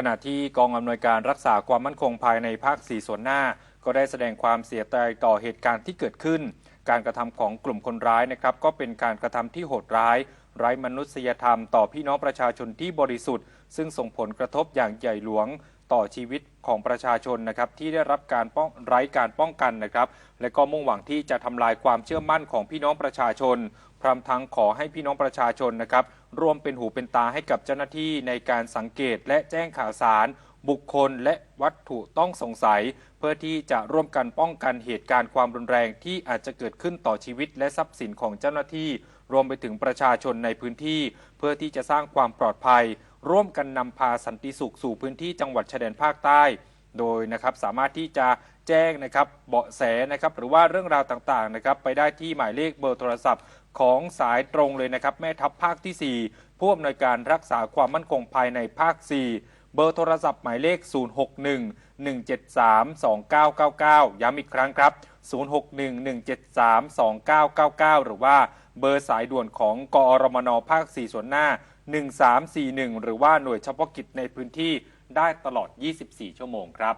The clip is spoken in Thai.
ขณะที่กองอำนวยการรักษาความมั่นคงภายในภาค 4 ส่วนหน้า ก็ได้แสดงความเสียใจต่อเหตุการณ์ที่เกิดขึ้น การกระทำของกลุ่มคนร้ายนะครับ ก็เป็นการกระทำที่โหดร้าย ไร้มนุษยธรรมต่อพี่น้องประชาชนที่บริสุทธิ์ ซึ่งส่งผลกระทบอย่างใหญ่หลวง ต่อชีวิตของประชาชนนะครับที่ได้รับการป้องไร้การป้องกันนะครับ และก็มุ่งหวังที่จะทำลายความเชื่อมั่นของพี่น้องประชาชน พร้อมทั้งขอให้พี่น้องประชาชนนะครับร่วมเป็นหูเป็นตาให้กับเจ้าหน้าที่ในการสังเกตและแจ้งข่าวสาร บุคคลและวัตถุต้องสงสัย เพื่อที่จะร่วมกันป้องกันเหตุการณ์ความรุนแรงที่อาจจะเกิดขึ้นต่อชีวิต และทรัพย์สินของเจ้าหน้าที่ รวมไปถึงประชาชนในพื้นที่ เพื่อที่จะสร้างความปลอดภัย ร่วมกันนำพาสันติสุขสู่พื้นที่จังหวัดชายแดนภาคใต้ โดยนะครับสามารถที่จะแจ้งนะครับเบาะแสนะครับหรือว่าเรื่องราวต่างๆนะครับไปได้ที่หมายเลขเบอร์โทรศัพท์ของสายตรงเลยนะครับแม่ทัพภาคที่ 4 ผู้อำนวยการรักษาความมั่นคงภายในภาค 4 เบอร์โทรศัพท์หมายเลข 061 173 2999 ย้ำอีกครั้งครับ 061 173 2999 หรือว่าเบอร์สายด่วนของกอรมนภาค 4 ส่วนหน้า 1341 หรือว่าหน่วยเฉพาะกิจในพื้นที่ได้ตลอด 24 ชั่วโมงครับ